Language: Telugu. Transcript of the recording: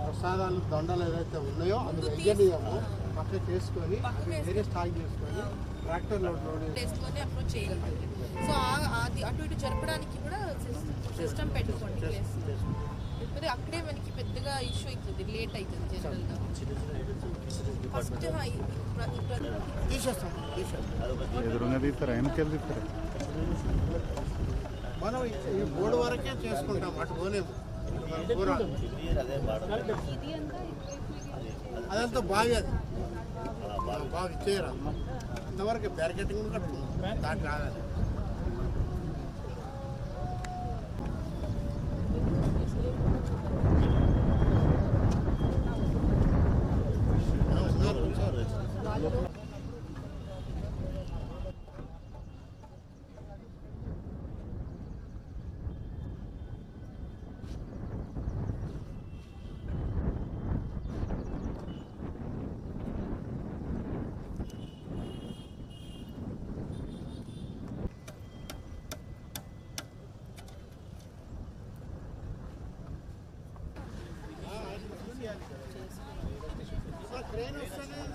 ప్రసాదాలు దండలు ఏదైతే ఉన్నాయో అందులో వేసుకొని పక్కకు వేసుకొని- వేరే స్టాక్ చేసుకొని ట్రాక్టర్ లోడ్ లోడ్ చేసి టెస్ట్లోనే అప్రోచ్ చేయగలుగుతాం సో ఆ- అది అటు ఇటు జరపడానికి కూడా సిస్టమ్ పెట్టుకోండి లేకపోతే అక్కడే మనకి పెద్దగా ఇష్యూ అవుతుంది లేట్ అవుతుంది జనరల్గా. ఫస్ట్ తీసేస్తాం తీసేస్తాం. ఎదురుగా తీస్తారా? వెనకెళ్ళి తీస్తారా? మనం ఈ మూడు వరకే చేసుకుంటాం అటు పోలేము. అదంతా బావి అది. బావి ఇచ్చేయరా. అంతవరకు బ్యారికేటింగ్ కట్టుకున్నాం. దాన్ని రాదని Thank ट्रेन उस समय